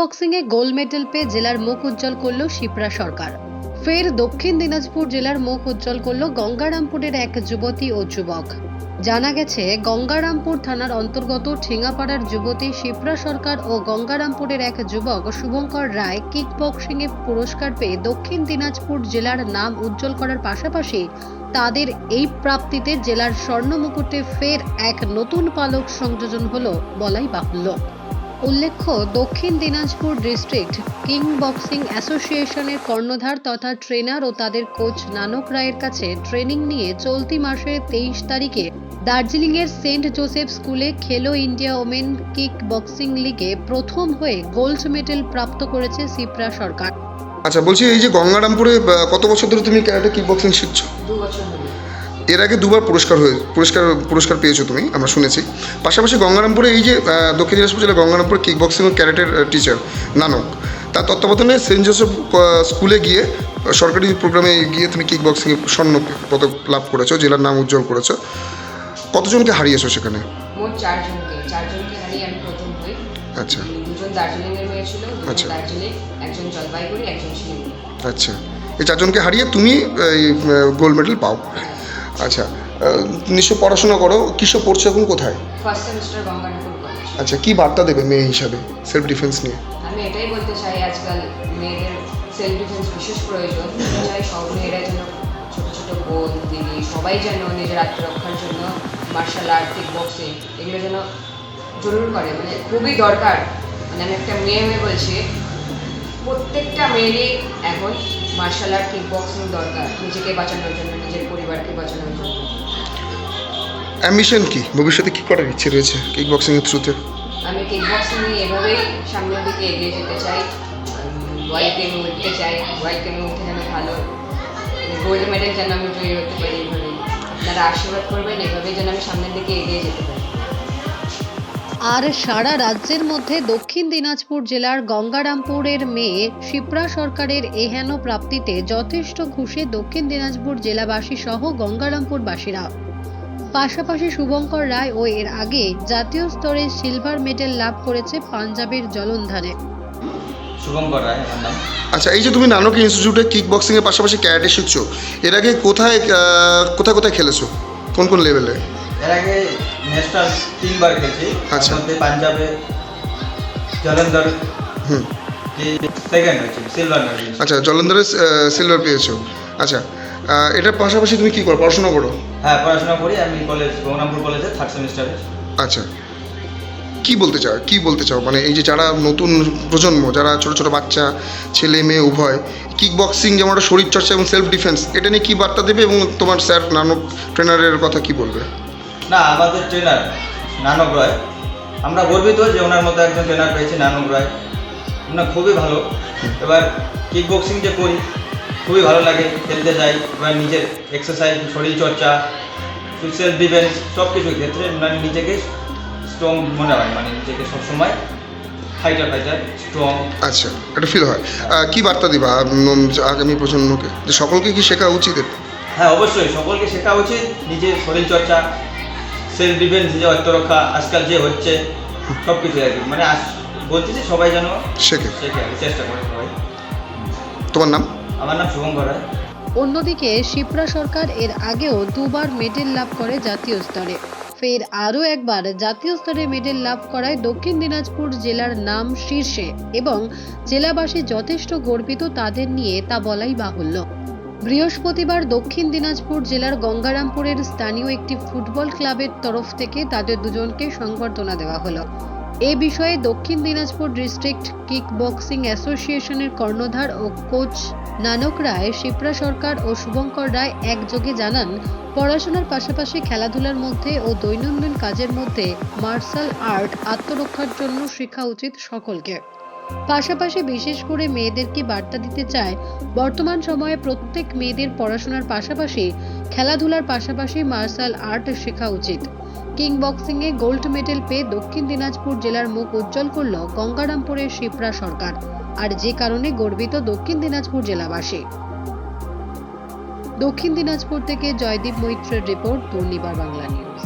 বক্সিংয়ে gold medal পেয়ে জেলার মুখ উজ্জ্বল করল শিপ্রা সরকার। ফের দক্ষিণ দিনাজপুর জেলার মুখ উজ্জ্বল করল গঙ্গারামপুরের এক যুবতী ও যুবক। জানা গেছে, গঙ্গারামপুর থানার অন্তর্গত ঠেঙ্গাপাড়ার যুবতী শিপ্রা সরকার ও গঙ্গারামপুরের এক যুবক শুভঙ্কর রায় কিক বক্সিংয়ে পুরস্কার পেয়ে দক্ষিণ দিনাজপুর জেলার নাম উজ্জ্বল করার পাশাপাশি তাদের এই প্রাপ্তিতে জেলার স্বর্ণ মুকুটে ফের এক নতুন পালক সংযোজন হলো বলাই বাহুল্য। উল্লেখ্য দক্ষিণ দিনাজপুর ডিস্ট্রিক্ট কিং বক্সিং অ্যাসোসিয়েশনের কর্ণধার তথা ট্রেনার ও তাদের কোচ নানক রায়ের কাছে ট্রেনিং নিয়ে চলতি মাসের তেইশ তারিখে দার্জিলিংয়ের সেন্ট জোসেফ স্কুলে খেলো ইন্ডিয়া ওমেন কিক বক্সিং লিগে প্রথম হয়ে গোল্ড মেডেল প্রাপ্ত করেছে সিপ্রা সরকার। আচ্ছা বলছি এই যে গঙ্গারামপুরে কত বছর ধরে তুমি ক্যারাটে কিক বক্সিং শিখছো? দু বছর এর আগে দুবার পুরস্কার হয়ে পুরস্কার পুরস্কার পেয়েছ তুমি আমরা শুনেছি। পাশাপাশি গঙ্গারামপুরে এই যে দক্ষিণ দিনাজপুর জেলা গঙ্গারামপুর কিক বক্সিং ও ক্যারাটের টিচার নানক তার তত্ত্বাবধানে সেন্ট জোসেফ স্কুলে গিয়ে সরকারি প্রোগ্রামে গিয়ে তুমি কিক বক্সিংয়ে স্বর্ণ পদক লাভ করেছ জেলার নাম উজ্জ্বল করেছ। কতজনকে হারিয়েছো সেখানে? মোট চারজনকে চারজনকে হারিয়ে আমি প্রথম হই। আচ্ছা। দুজন দার্জিলিংয়ের মেয়ে ছিল আচ্ছা। দার্জিলিং একজন জলপাইগুড়ি একজন শিলিগুড়ি। আচ্ছা। এই চারজনকে হারিয়ে তুমি এই গোল্ড মেডেল পাও। আচ্ছা নিশ্চয় পড়াশোনা করো কিসব পড়ছো এখন কোথায়? ফার্স্ট সেমিস্টার গঙ্গারামপুর আচ্ছা কি বার্তা দেবে মেয়ে হিসাবে সেলফ ডিফেন্স নিয়ে? আমি এটাই বলতে চাই আজকাল মেয়েদের সেলফ ডিফেন্স বিশেষ প্রয়োজন। চাই সব মেয়েরা যেন ছোট ছোট বোন দিদি সবাই যেন নিজের আত্মরক্ষার জন্য মার্শাল আর্ট কিক বক্সিং এগুলো যেন জরুর করে। মানে খুবই দরকার। মানে আমি একটা মেয়ে মেয়ে বলছি প্রত্যেকটা মেয়েরই এখন মার্শাল আর্ট কিক বক্সিং দরকার নিজেকে বাঁচানোর জন্য নিজের পরিবারকে বাঁচানোর জন্য। অ্যাম্বিশন কি? ভবিষ্যতে কি করার ইচ্ছে রয়েছে কিক বক্সিংয়ের থ্রুতে আমি কিক বক্সিং নিয়ে এভাবেই সামনের দিকে এগিয়ে যেতে চাই। ওয়াইল্ড গেমে উঠতে চাই। ওয়াইল্ড গেমে উঠে যেন ভালো গোল্ড মেডেল যেন আমি জয়ী হতে পারি এইভাবেই আপনারা আশীর্বাদ করবেন এভাবেই যেন আমি সামনের দিকে এগিয়ে যেতে পারি। আর সারা রাজ্যের মধ্যে দক্ষিণ দিনাজপুর জেলার গঙ্গারামপুরের মেয়ে শিপ্রা সরকারের এহেন প্রাপ্তিতে যথেষ্ট খুশি দক্ষিণ দিনাজপুর জেলাবাসী সহ গঙ্গারামপুরবাসীরা। পাশাপাশি শুভঙ্কর রায় ও এর আগে জাতীয় স্তরে সিলভার মেডেল লাভ করেছে পাঞ্জাবের জলন্ধারে। শুভঙ্কর রায় আমার নাম। আচ্ছা এই যে তুমি নানক ইনস্টিটিউটে কিক বক্সিংয়ের পাশাপাশি ক্যারাটে শিখছো এর আগে কোথায় কোথায় কোথায় খেলেছো? কোন কোন লেভেলে? এর আগে ন্যাশনাল তিনবার তার আচ্ছা। মধ্যে পাঞ্জাবে জলন্ধর হুম। সেকেন্ড হয়েছে সিলভার আচ্ছা জলন্ধরে সিলভার পেয়েছ। আচ্ছা এটার পাশাপাশি তুমি কি করো? পড়াশোনা করো? হ্যাঁ পড়াশোনা করি। আমি কলেজ গঙ্গারামপুর কলেজে থার্ড সেমিস্টারে আচ্ছা। কি বলতে চাও? কি বলতে চাও? মানে এই যে যারা নতুন প্রজন্ম যারা ছোট ছোট বাচ্চা ছেলে মেয়ে উভয় কিক বক্সিং যেমন একটা শরীরচর্চা এবং সেলফ ডিফেন্স এটা নিয়ে কি বার্তা দেবে এবং তোমার স্যার নানক ট্রেনারের কথা কি বলবে? না আমাদের ট্রেনার নানক রয়। আমরা গর্বিত যে ওনার মতো একজন ট্রেনার পেয়েছি নানক রয়। ওনার খুবই ভালো। এবার কিক বক্সিং যে করি খুবই ভালো লাগে খেলতে যাই। এবার নিজের এক্সারসাইজ শরীরচর্চা সেলফ ডিফেন্স সব কিছুর ক্ষেত্রে ওনার নিজেকে স্ট্রং মনে হয়। মানে নিজেকে সবসময় ফাইটার ফাইটার স্ট্রং আচ্ছা একটা ফিল হয়। কি বার্তা দিবা আগামী প্রজন্মকে? যে সকলকে কি শেখা উচিত? হ্যাঁ অবশ্যই। সকলকে শেখা উচিত নিজের শরীরচর্চা সেলফ ডিফেন্স নিজের আত্মরক্ষা আজকাল যে হচ্ছে সব কিছু আর কি। মানে বলছি যে সবাই যেন শেখে। শেখে চেষ্টা করে সবাই। তোমার নাম? আমার নাম শুভঙ্কর রায় অন্যদিকে শিপ্রা সরকার এর আগেও দুবার মেডেল লাভ করে জাতীয় স্তরে। ফের আরও একবার জাতীয় স্তরে মেডেল লাভ করায় দক্ষিণ দিনাজপুর জেলার নাম শীর্ষে এবং জেলাবাসী যথেষ্ট গর্বিত তাদের নিয়ে তা বলাই বাহুল্য। বৃহস্পতিবার দক্ষিণ দিনাজপুর জেলার গঙ্গারামপুরের স্থানীয় একটি ফুটবল ক্লাবের তরফ থেকে তাদের দুজনকে সংবর্ধনা দেওয়া হলো। এ বিষয়ে দক্ষিণ দিনাজপুর ডিস্ট্রিক্ট কিক বক্সিং অ্যাসোসিয়েশনের কর্ণধার ও কোচ নানক রায়, শিপ্রা সরকার ও শুভঙ্কর রায় একযোগে জানান, পড়াশোনার পাশাপাশি খেলাধুলার মধ্যে ও দৈনন্দিন কাজের মধ্যে মার্শাল আর্ট আত্মরক্ষার জন্য শেখা উচিত সকলকে। পাশাপাশি বিশেষ করে মেয়েদেরকে বার্তা দিতে চায়, বর্তমান সময়ে প্রত্যেক মেয়েদের পড়াশোনার পাশাপাশি খেলাধুলার পাশাপাশি মার্শাল আর্ট শেখা উচিত। কিং বক্সিংয়ে গোল্ড মেডেল পেয়ে দক্ষিণ দিনাজপুর জেলার মুখ উজ্জ্বল করল গঙ্গারামপুরের শিপ্রা সরকার, আর যে কারণে গর্বিত দক্ষিণ দিনাজপুর জেলাবাসী। দক্ষিণ দিনাজপুর থেকে জয়দীপ মৈত্রের রিপোর্ট দুর্নিবার বাংলা নিউজ।